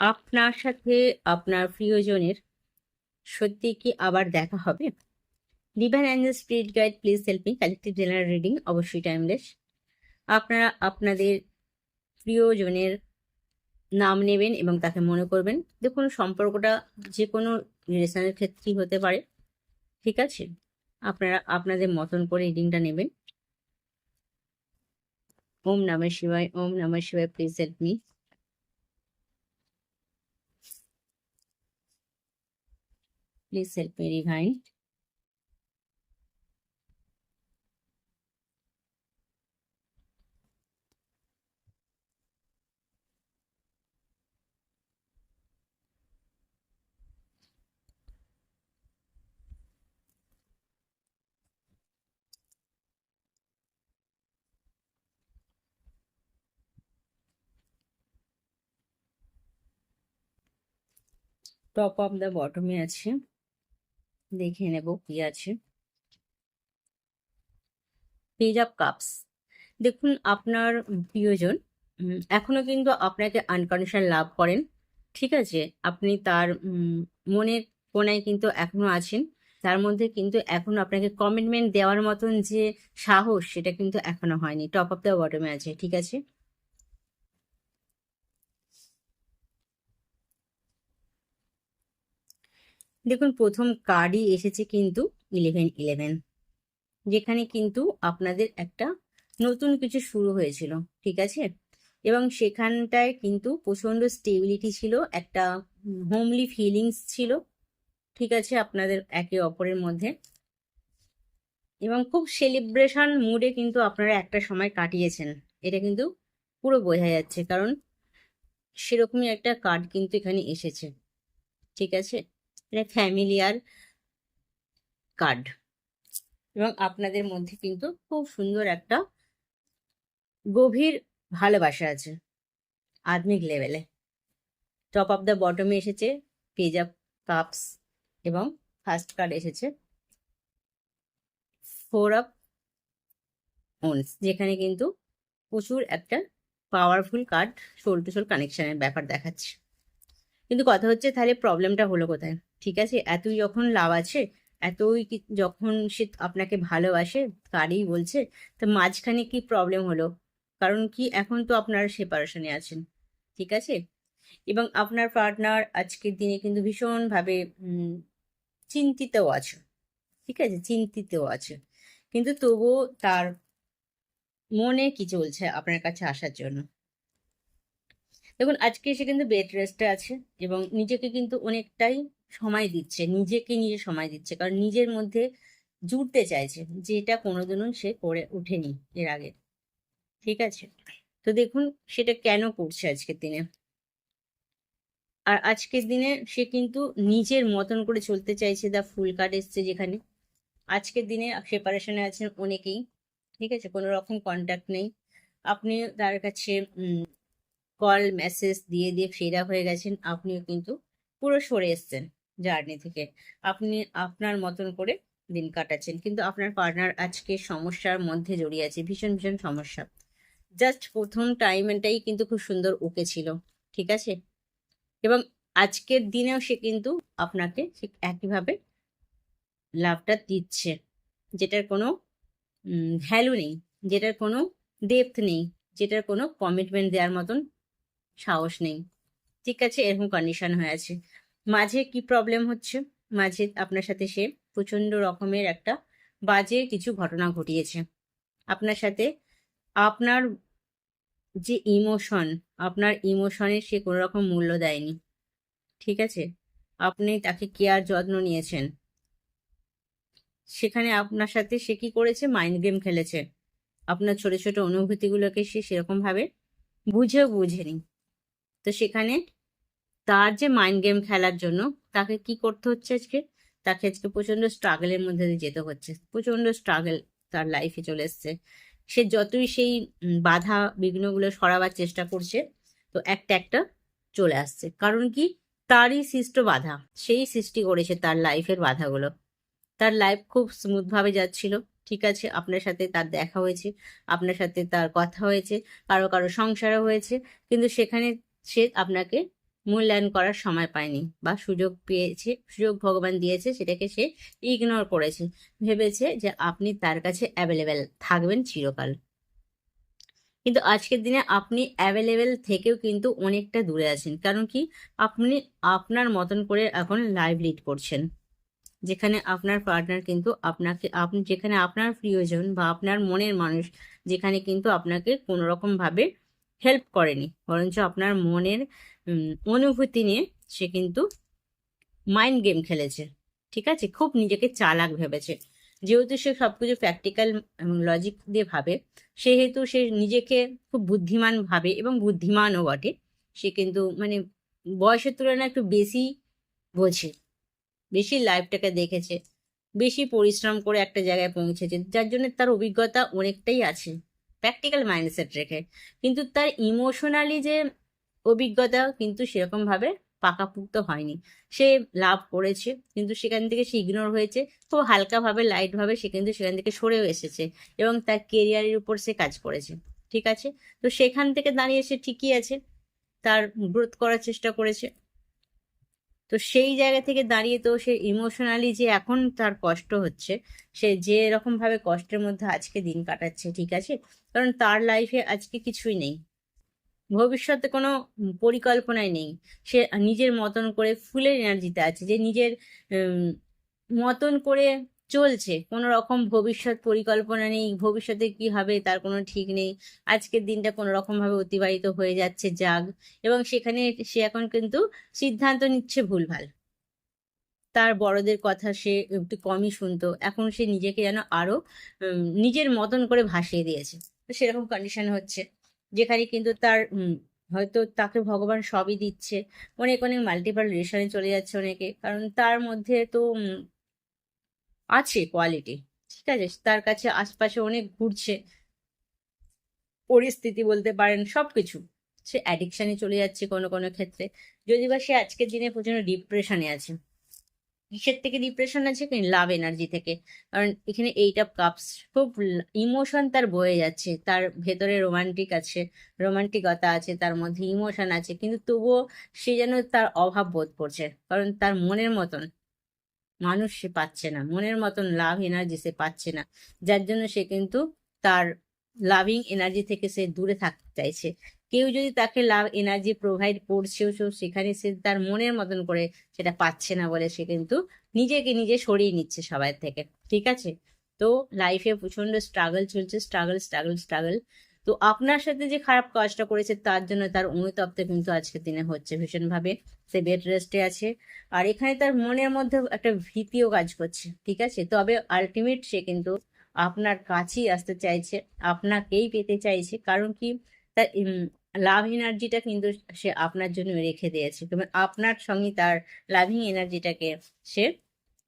আপনার সাথে আপনার প্রিয়জনের সত্যি কি আবার দেখা হবে? Divine angel spirit guide please help me collective general reading অবশ্যই টাইমলেস আপনারা আপনাদের প্রিয়জনের নাম নেবেন এবং তাকে মনে করবেন। দেখুন, সম্পর্কটা যে কোনো রিলেশনের ক্ষেত্রেই হতে পারে। ঠিক আছে? আপনারা আপনাদের মতন করে রিডিংটা নেবেন। ওম নমঃ শিবায়, ওম নমঃ শিবায় please help me Please help me, Divine. Top of the বটমে আছে দেখে নেব কি আছে। পেজ অফ কাপস দেখুন আপনার প্রিয়জন এখনও কিন্তু আপনাকে আনকন্ডিশনাল লাভ করেন, ঠিক আছে? আপনি তার মনের কোনায় কিন্তু এখনও আছেন, তার মধ্যে কিন্তু এখনও আপনাকে কমিটমেন্ট দেওয়ার মতন যে সাহস, সেটা কিন্তু এখনও হয়নি টপ অফ দ্য বটমে আছে, ঠিক আছে? দেখুন, প্রথম কার্ডই এসেছে কিন্তু ইলেভেন ইলেভেন যেখানে কিন্তু আপনাদের একটা নতুন কিছু শুরু হয়েছিল, ঠিক আছে? এবং সেখানটায় কিন্তু প্রচণ্ড স্টেবিলিটি ছিল, একটা হোমলি ফিলিংস ছিল, ঠিক আছে, আপনাদের একে অপরের মধ্যে। এবং খুব সেলিব্রেশন মুডে কিন্তু আপনারা একটা সময় কাটিয়েছেন, এটা কিন্তু পুরো বোঝা যাচ্ছে, কারণ সেরকমই একটা কার্ড কিন্তু এখানে এসেছে, ঠিক আছে? এটা ফ্যামিলিয়ার কার্ড এবং আপনাদের মধ্যে কিন্তু খুব সুন্দর একটা গভীর ভালোবাসা আছে, আধুনিক লেভেলে টপ অফ দ্য বটমে এসেছে পেজ অফ কাপস এবং ফার্স্ট কার্ড এসেছে ফোর অফ ওনস যেখানে কিন্তু প্রচুর একটা powerful card soul to soul কানেকশনের ব্যাপার দেখাচ্ছে। কিন্তু কথা হচ্ছে তাহলে প্রবলেমটা হলো কোথায়? ঠিক আছে? এতই যখন লাভ আছে, এতই যখন সে আপনাকে ভালোবাসে, তারই বলছে, তো মাঝখানে কি প্রবলেম হলো? কারণ কি এখন তো আপনারা সেপারেশনে আছেন, ঠিক আছে? এবং আপনার পার্টনার আজকের দিনে কিন্তু ভীষণভাবে চিন্তিতও আছে, ঠিক আছে? চিন্তিতও আছে। কিন্তু তবুও তার মনে কি চলছে আপনার কাছে আসার জন্য? দেখুন, আজকে সে কিন্তু বেড রেস্টে আছে এবং নিজেকে কিন্তু অনেকটাই সময় দিচ্ছে, নিজেকে নিজে সময় দিচ্ছে। কারণ নিজের মধ্যে জুড়তে চাইছে যেটা কোনোদিনও সে করে ওঠেনি এর আগে। ঠিক আছে? তো দেখুন সেটা কেন করছে আজকের দিনে? আর আজকের দিনে সে কিন্তু নিজের মতন করে চলতে চাইছে, দা ফুল কার্ড এসছে যেখানে। আজকের দিনে সেপারেশনে আছেন অনেকেই, ঠিক আছে? কোনো রকম কন্ট্যাক্ট নেই। আপনি তার কাছে কল মেসেজ দিয়ে দিয়ে ফেরা হয়ে গেছেন, আপনিও কিন্তু পুরো সরে এসছেন। জার্নি থেকে। আপনি আপনার মতন করে দিন কাটাচ্ছেন। কিন্তু আপনার পার্টনার আজকে সমস্যার মধ্যে জড়িয়ে আছে, ভীষণ ভীষণ সমস্যা। জাস্ট প্রথম টাইমটাই কিন্তু খুব সুন্দর ওকে ছিল, ঠিক আছে? এবং আজকের দিনেও সে কিন্তু আপনাকে ঠিক একইভাবে লাভটা দিচ্ছে, যেটার কোনো ভ্যালু নেই, যেটার কোনো ডেপথ নেই, যেটার কোনো কমিটমেন্ট দেওয়ার মতন সাহস নেই। ঠিক আছে? এরকম কন্ডিশন হয়ে আছে। মাঝে কি প্রবলেম হচ্ছে? মাঝে আপনার সাথে সে প্রচণ্ড রকমের একটা বাজে কিছু ঘটনা ঘটিয়েছে। আপনার সাথে আপনার যে ইমোশন আপনার ইমোশনের সে কোনো রকম মূল্য দেয়নি। ঠিক আছে? আপনি তাকে কেয়ার যত্ন নিয়েছেন। সেখানে আপনার সাথে সে কি করেছে? মাইন্ড গেম খেলেছে। আপনার ছোট ছোট অনুভূতিগুলোকে সে সেরকম ভাবে বুঝেও বুঝেনি। তো সেখানে তার যে মাইন্ড গেম খেলার জন্য তাকে কি করতে হচ্ছে আজকে? তাকে আজকে প্রচণ্ড স্ট্রাগলের মধ্যে দিয়ে যেতে হচ্ছে। প্রচণ্ড স্ট্রাগল তার লাইফে চলে এসছে। সে যতই সেই বাধা বিঘ্নগুলো সরাবার চেষ্টা করছে, তো একটা একটা চলে আসছে। কারণ কি? তারই সৃষ্ট বাধা। সেই সৃষ্টি করেছে তার লাইফের বাধাগুলো। তার লাইফ খুব স্মুথ ভাবে যাচ্ছিল। ঠিক আছে, আপনার সাথে তার দেখা হয়েছে, আপনার সাথে তার কথা হয়েছে, কারও কারও সংসারও হয়েছে। কিন্তু সেখানে সে আপনাকে মূল্যায়ন করার সময় পায়নি বা সুযোগ পেয়েছে, সুযোগ ভগবান দিয়েছে সেটাকে সে ইগনোর করেছে। ভেবেছে যে আপনি তার কাছে অ্যাভেলেবেল থাকবেন চিরকাল। কিন্তু আজকের দিনে আপনি অ্যাভেলেবেল থেকেও কিন্তু অনেকটা দূরে আছেন। কারণ কি? আপনি আপনার মতন করে এখন লাইভ লিড করছেন। যেখানে আপনার পার্টনার কিন্তু আপনাকে আপনি যেখানে আপনার প্রিয়জন বা আপনার মনের মানুষ, যেখানে কিন্তু আপনাকে কোনো রকমভাবে হেল্প করেনি। বরঞ্চ আপনার মনের অনুভূতি নিয়ে সে কিন্তু মাইন্ড গেম খেলেছে। ঠিক আছে? খুব নিজেকে চালাক ভেবেছে। যেহেতু সে সবকিছু প্র্যাকটিক্যাল এবং লজিক দিয়ে ভাবে, সেহেতু সে নিজেকে খুব বুদ্ধিমান ভাবে এবং বুদ্ধিমানও বটে। সে কিন্তু মানে বয়সের তুলনায় একটু বেশি বোঝে। বেশি লাইফটাকে দেখেছে। বেশি পরিশ্রম করে একটা জায়গায় পৌঁছেছে। যার জন্য তার অভিজ্ঞতা অনেকটাই আছে। প্র্যাকটিক্যাল মাইন্ডসেট রেখে। কিন্তু তার ইমোশনালি যে অভিজ্ঞতা কিন্তু সেরকমভাবে পাকাপুক্ত হয়নি। সে লাভ করেছে, কিন্তু সেখান থেকে সে ইগনোর হয়েছে, খুব হালকাভাবে লাইটভাবে সে কিন্তু সেখান থেকে সরেও এসেছে এবং তার কেরিয়ারের উপর সে কাজ করেছে, ঠিক আছে? তো সেখান থেকে দাঁড়িয়ে সে ঠিকই আছে, তার গ্রোথ করার চেষ্টা করেছে। তো সেই জায়গা থেকে দাঁড়িয়ে তো সে ইমোশনালি যে এখন তার কষ্ট হচ্ছে, সে যে এরকম ভাবে কষ্টের মধ্যে আজকে দিন কাটাচ্ছে, ঠিক আছে? কারণ তার লাইফে আজকে কিছুই নেই। ভবিষ্যতে কোনো পরিকল্পনাই নেই। সে নিজের মতন করে ফুলের এনার্জিতে আছে, যে নিজের মতন করে চলছে। কোনো রকম ভবিষ্যৎ পরিকল্পনা নেই, ভবিষ্যতে কি হবে তার কোনো ঠিক নেই। আজকের দিনটা কোনো রকম ভাবে অতিবাহিত হয়ে যাচ্ছে যাগ এবং সেখানে সে এখন কিন্তু সিদ্ধান্ত নিচ্ছে ভুলভাল। তার বড়দের কথা সে একটু কমই শুনতো। এখন সে নিজেকে যেন আরও নিজের মতন করে ভাসিয়ে দিয়েছে। তো সেরকম কন্ডিশন হচ্ছে। যেখানে কিন্তু তার হয়তো তাকে ভগবান সবই দিচ্ছে। অনেক অনেক মাল্টিপাল রিলেশনে চলে যাচ্ছে অনেকে। কারণ তার মধ্যে তো আছে কোয়ালিটি ঠিক আছে? তার কাছে আশপাশে অনেক ঘুরছে। পরিস্থিতি বলতে পারেন, সবকিছু। সে অ্যাডিকশানে চলে যাচ্ছে কোনো কোনো ক্ষেত্রে। যদি বা সে আজকের দিনে প্রচণ্ড ডিপ্রেশনে আছে। কিসের থেকে ডিপ্রেশন আছে লাভ এনার্জি থেকে। কারণ এখানে এইট অফ কাপস খুব ইমোশন তার বয়ে যাচ্ছে, তার ভেতরে রোমান্টিক আছে রোমান্টিকতা আছে, তার মধ্যে ইমোশন আছে, কিন্তু তবুও সে যেন তার অভাব বোধ করছে, কারণ তার মনের মতন মানুষ সে পাচ্ছে না, মনের মতন লাভ এনার্জি সে পাচ্ছে না, যার জন্য সে কিন্তু তার লাভিং এনার্জি থেকে সে দূরে থাকতে চাইছে। কেউ যদি তাকে লাভ, এনার্জি প্রোভাইড করছেও সেখানে সে তার মনের মতন করে সেটা পাচ্ছে না বলে সে কিন্তু নিজেকে নিজে সরিয়ে নিচ্ছে সবার থেকে, ঠিক আছে? তো লাইফে প্রচণ্ড স্ট্রাগল চলছে স্ট্রাগল স্ট্রাগল স্ট্রাগল তো আপনার সাথে যে খারাপ কাজটা করেছে তার জন্য তার অনুতপ্ত কিন্তু আজকের দিনে হচ্ছে ভীষণভাবে, সে বেড রেস্টে আছে। আর এখানে তার মনের মধ্যে একটা ভীতিও কাজ করছে, ঠিক আছে? তবে আলটিমেট সে কিন্তু আপনার কাছেই আসতে চাইছে, আপনাকেই পেতে চাইছে। কারণ কি? তার লাভ এনার্জিটা কিন্তু সে আপনার জন্য রেখে দিয়েছে। আপনার সঙ্গে তার লাভিং এনার্জিটাকে সে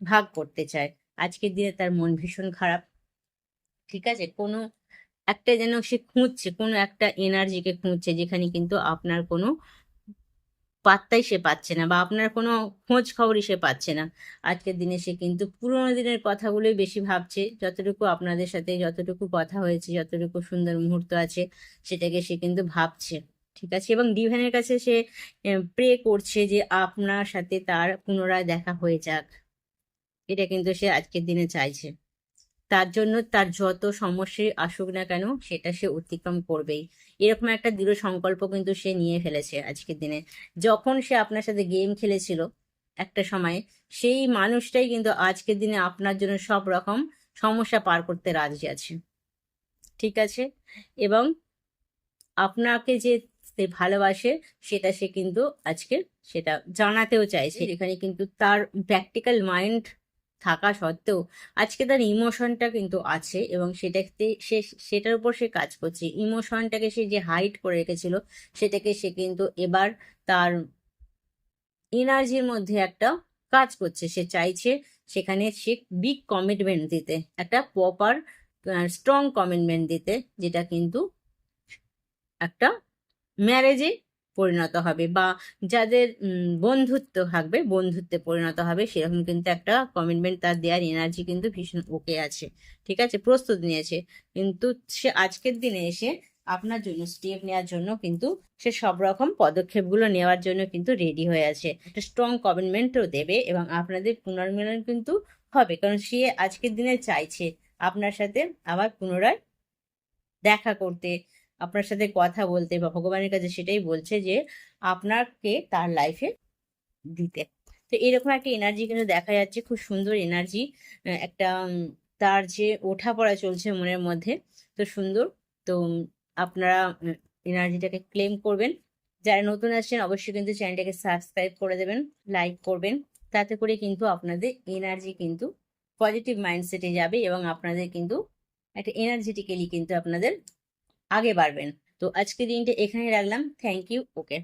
ভাগ করতে চায়। আজকের দিনে তার মন ভীষণ খারাপ। ঠিক আছে? কোনো একটা যেন সে খুঁজছে, কোনো একটা এনার্জিকে খুঁজছে, যেখানে কিন্তু আপনার কোনো পাত্তাই সে পাচ্ছে না বা আপনার কোনো খোঁজ খবরই সে পাচ্ছে না। আজকের দিনে সে কিন্তু পুরোনো দিনের কথাগুলোই বেশি ভাবছে। যতটুকু আপনাদের সাথে যতটুকু কথা হয়েছে, যতটুকু সুন্দর মুহূর্ত আছে, সেটাকে সে কিন্তু ভাবছে। ঠিক আছে? এবং ডিভাইনের কাছে সে প্রে করছে যে আপনার সাথে তার পুনরায় দেখা হয়ে যাক। এটা কিন্তু সে আজকের দিনে চাইছে। তার জন্য তার যত সমস্যায় আসুক না কেন, সেটা সে অতিক্রম করবেই। এরকম একটা দৃঢ় সংকল্প কিন্তু সে নিয়ে ফেলেছে আজকের দিনে। যখন সে আপনার সাথে গেম খেলেছিল একটা সময়ে, সেই মানুষটাই কিন্তু আজকের দিনে আপনার জন্য সব রকম সমস্যা পার করতে রাজি আছে। ঠিক আছে? এবং আপনাকে যে সে ভালোবাসে, সেটা সে কিন্তু আজকে সেটা জানাতেও চাইছে। এখানে কিন্তু তার প্র্যাকটিক্যাল মাইন্ড থাকা সত্ত্বেও আজকে তার ইমোশনটা কিন্তু আছে এবং সেটাতে সে, সেটার উপর সে কাজ করছে। ইমোশনটাকে সে যে হাইট করে রেখেছিল, সেটাকে সে কিন্তু এবার তার এনার্জির মধ্যে একটা কাজ করছে। সে চাইছে সেখানে সে বিগ কমিটমেন্ট দিতে, একটা প্রপার স্ট্রং কমিটমেন্ট দিতে, যেটা কিন্তু একটা ম্যারেজে পরিণত হবে বা যাদের বন্ধুত্ব থাকবে, বন্ধুত্বে পরিণত হবে, সেরকম কিন্তু একটা কমিটমেন্ট তার দেওয়ার এনার্জি কিন্তু ভীষণ ওকে আছে, ঠিক আছে? প্রস্তুত নিয়েছে। কিন্তু সে আজকের দিনে এসে আপনার জন্য স্টেপ নেওয়ার জন্য কিন্তু সে সব রকম পদক্ষেপগুলো নেওয়ার জন্য কিন্তু রেডি হয়ে আছে। একটা স্ট্রং কমিটমেন্টও দেবে এবং আপনাদের পুনর্মিলন কিন্তু হবে। কারণ সে আজকের দিনে চাইছে আপনার সাথে আবার পুনরায় দেখা করতে। আপনার সাথে কথা বলতে বা ভগবানের কাছে সেটাই বলছে যে, আপনাকে তার লাইফে দিতে। তো এরকম একটা এনার্জি কিন্তু দেখা যাচ্ছে, খুব সুন্দর এনার্জি একটা তার যে ওঠা পড়া চলছে মনের মধ্যে, তো সুন্দর। তো আপনারা এনার্জিটাকে ক্লেম করবেন। যারা নতুন আসছেন, অবশ্যই কিন্তু চ্যানেলটাকে সাবস্ক্রাইব করে দেবেন লাইক করবেন। তাতে করে কিন্তু আপনাদের এনার্জি কিন্তু পজিটিভ মাইন্ডসেটে যাবে এবং আপনাদের কিন্তু একটা এনার্জেটিক্যালি কিন্তু আপনাদের আগে বাড়বেন। তো আজকে দিনটা এখানে রাখলাম। Thank you okay